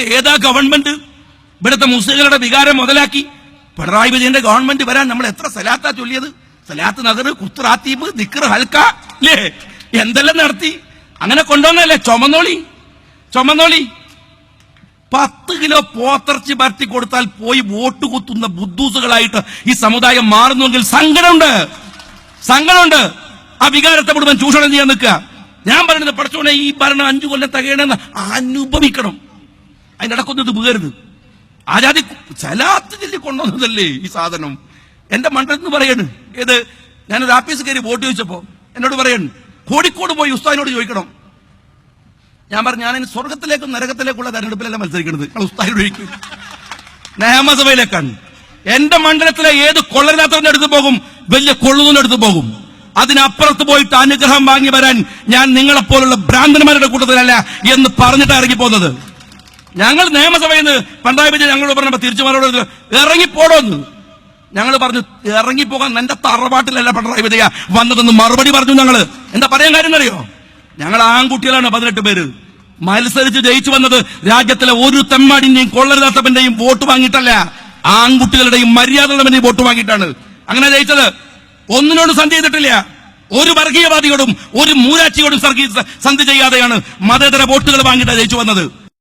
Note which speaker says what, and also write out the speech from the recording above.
Speaker 1: ഏതാ ഗവൺമെന്റ് ഇവിടുത്തെ മുസ്ലിങ്ങളുടെ വികാരം മുതലാക്കി. പിണറായി വിജയന്റെ ഗവൺമെന്റ് വരാൻ നമ്മൾ എത്ര സലാത്താ ചൊല്ലിയത്? സലാത്ത് നഗർ കുത്രാത്തീബ് ദിക്കർ ഹൽക്ക അല്ലേ എന്തെല്ലാം നടത്തി? അങ്ങനെ കൊണ്ടുവന്നല്ലേ ചുമന്നോളി ചുമന്നോളി. പത്ത് കിലോ പോത്തിറച്ചി പരത്തി കൊടുത്താൽ പോയി വോട്ട് കുത്തുന്ന ബുദ്ധൂസുകളായിട്ട് ഈ സമുദായം മാറുന്നുവെങ്കിൽ സങ്കടമുണ്ട്. സങ്കടമുണ്ട്. ആ വികാരത്തെ മുഴുവൻ ചൂഷണം ചെയ്യാൻ നിൽക്കുക. ഞാൻ പറയുന്നത് പഠിച്ചോണെ ഈ ഭരണം അഞ്ചു കൊല്ലം തകയണമെന്ന് അനുഭവിക്കണം. ഇത് വീഴരുത് ആചാരി ചലാത്ത് ചൊല്ലി കൊണ്ടുവന്നതല്ലേ ഈ സാധനം? എന്റെ മണ്ഡലത്തിന് പറയാണ്. ഏത്? ഞാനൊരു ആഫീസ് കയറി വോട്ട് ചോദിച്ചപ്പോ എന്നോട് പറയാണ് കോഴിക്കോട് പോയി ഉസ്താദിനോട് ചോദിക്കണം. ഞാൻ പറഞ്ഞു ഞാൻ സ്വർഗത്തിലേക്കും നരകത്തിലേക്കുള്ള തെരഞ്ഞെടുപ്പിലല്ല മത്സരിക്കുന്നത് ഞങ്ങൾ ഉസ്താദിനോട് ചോദിക്കും. നിയമസഭയിലേക്കാണ്. എന്റെ മണ്ഡലത്തിലെ ഏത് കൊള്ളരാത്തവന്റെ അടുത്ത് പോകും വലിയ കൊള്ളുന്നതിന്റെ അടുത്ത് പോകും. അതിനപ്പുറത്ത് പോയിട്ട് അനുഗ്രഹം വാങ്ങി വരാൻ ഞാൻ നിങ്ങളെപ്പോലുള്ള ഭ്രാന്തന്മാരുടെ കൂട്ടത്തിലല്ല എന്ന് പറഞ്ഞിട്ട് ഇറങ്ങി പോകുന്നത് ഞങ്ങൾ നിയമസഭയിൽ നിന്ന് പിണറായി വിജയൻ ഞങ്ങളോട് പറഞ്ഞപ്പോ തിരിച്ചു മറുപടി ഇറങ്ങിപ്പോടോന്ന്. ഞങ്ങൾ പറഞ്ഞു ഇറങ്ങിപ്പോകാൻ എന്റെ തറവാട്ടിലല്ല പിണറായി വിജയ വന്നതെന്ന് മറുപടി പറഞ്ഞു ഞങ്ങൾ എന്താ പറയാൻ കാര്യം അറിയോ ഞങ്ങൾ ആൺകുട്ടികളാണ് പതിനെട്ട് പേര്. മത്സരിച്ച് ജയിച്ചു വന്നത് രാജ്യത്തിലെ ഒരു തെമ്മാടിന്റെയും കൊള്ളരുതാത്തവന്റെയും വോട്ട് വാങ്ങിയിട്ടല്ല ആൺകുട്ടികളുടെയും മര്യാദകളുടെയും വോട്ട് വാങ്ങിയിട്ടാണ്. അങ്ങനെ ജയിച്ചത്. ഒന്നിനോട് സന്ധി ചെയ്തിട്ടില്ല. ഒരു വർഗീയവാദിയോടും ഒരു മൂരാച്ചിയോടും സന്ധി ചെയ്യാതെയാണ് മതേതര വോട്ടുകൾ വാങ്ങിയിട്ട് ജയിച്ചു വന്നത്.